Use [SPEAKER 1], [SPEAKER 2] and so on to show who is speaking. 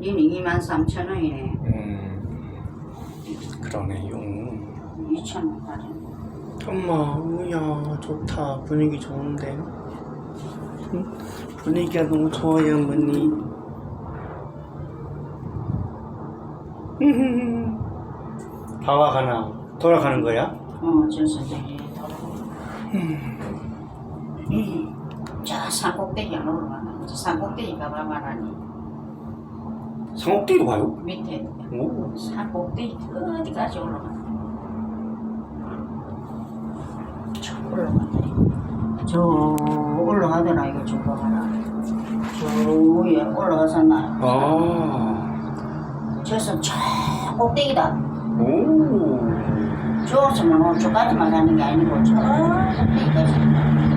[SPEAKER 1] 니는 2만 3천 원이네.
[SPEAKER 2] 음, 그러네요.
[SPEAKER 1] 2천 원까지.
[SPEAKER 2] 엄마, 우야, 좋다. 분위기 좋은데. 응? 분위기가 너무 좋아요, 어머니. 다 와가나? 돌아가는 거야?
[SPEAKER 1] 어, 저서 저기 돌아오고. 저 산꼭대기 안 올라가나? 저 산꼭대기 가봐 말하니.
[SPEAKER 2] 상옥대로 가요?
[SPEAKER 1] 밑에
[SPEAKER 2] 오.
[SPEAKER 1] 산 꼭대기 어디까지 올라가나? 저 올라가더니. 저 올라가더라, 이거 저 봐봐라. 저 위에 올라가서나.
[SPEAKER 2] 아.
[SPEAKER 1] 저서 저 꼭대기다.
[SPEAKER 2] 오.
[SPEAKER 1] 저기서는 저까지만 가는 게 아니고 저 꼭대기까지.
[SPEAKER 2] 오.